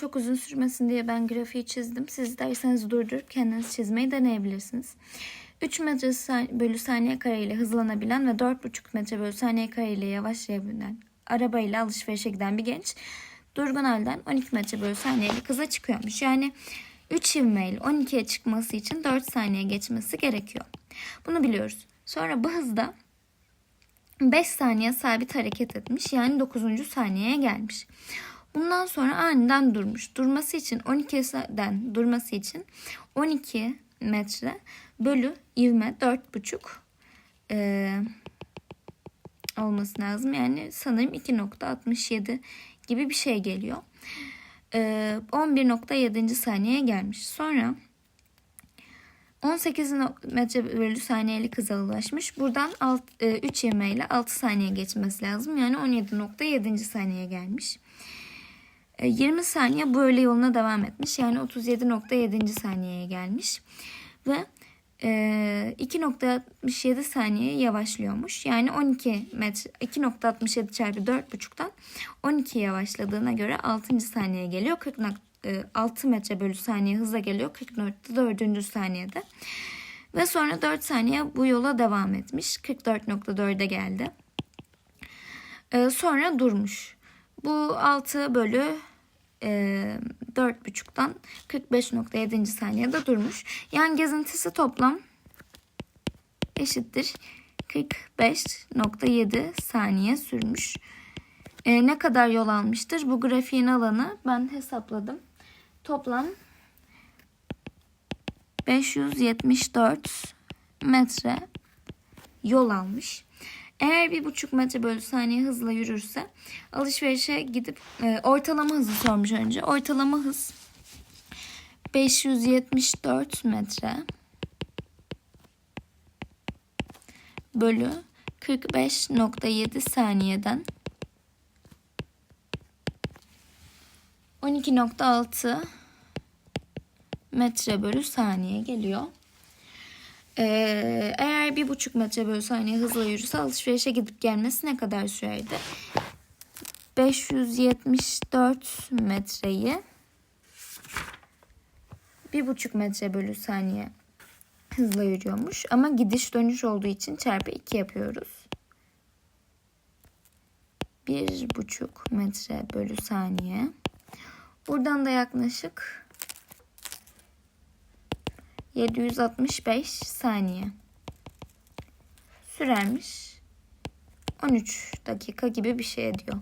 Çok uzun sürmesin diye ben grafiği çizdim. Siz isterseniz durdurup kendiniz çizmeyi deneyebilirsiniz. 3 metre bölü saniye kare ile hızlanabilen ve 4,5 metre bölü saniye kare ile yavaşlayabilen arabayla alışverişe giden bir genç durgun halden 12 metre bölü saniyelik hıza çıkıyormuş. Yani 3 ivmeyle 12'ye çıkması için 4 saniye geçmesi gerekiyor. Bunu biliyoruz. Sonra bu hızda 5 saniye sabit hareket etmiş. Yani 9. saniyeye gelmiş. Bundan sonra aniden durmuş. Durması için 12'den durması için 12 metre bölü ivme 4,5 eee olması lazım. Yani sanırım 2.67 gibi bir şey geliyor. Eee 11.7. saniyeye gelmiş. Sonra 18 no- metre bölü saniyelik hıza ulaşmış. Buradan alt, e, 3 ivmeyle 6 saniye geçmesi lazım. Yani 17.7. saniyeye gelmiş. E, 20 saniye böyle yoluna devam etmiş. Yani 37.7. saniyeye gelmiş. Ve e, 2.67 saniye yavaşlıyormuş. Yani 12 metre 2.67 çarpı 4.5'tan 12 yavaşladığına göre 6. saniyeye geliyor. 40 e, 6 metre bölü saniye hızla geliyor. 44. saniyede. Ve sonra 4 saniye bu yola devam etmiş. 44.4'e geldi. E, sonra durmuş. Bu 6 bölü e, 4.5'tan 45.7. saniyede durmuş. Yani gezintisi toplam eşittir 45.7 saniye sürmüş. E, ne kadar yol almıştır? Bu grafiğin alanı ben hesapladım. Toplam 574 metre yol almış. Eğer bir buçuk metre bölü saniye hızla yürürse alışverişe gidip e, ortalama hızı sormuş önce. Ortalama hız 574 metre bölü 45.7 saniyeden 12.6 metre bölü saniye geliyor. Ee, eğer bir buçuk metre bölü saniye hızla yürürse alışverişe gidip gelmesi ne kadar sürerdi? 574 metreyi bir buçuk metre bölü saniye hızla yürüyormuş. Ama gidiş dönüş olduğu için çarpı 2 yapıyoruz. Bir buçuk metre bölü saniye. Buradan da yaklaşık 765 saniye sürermiş. 13 dakika gibi bir şey ediyor.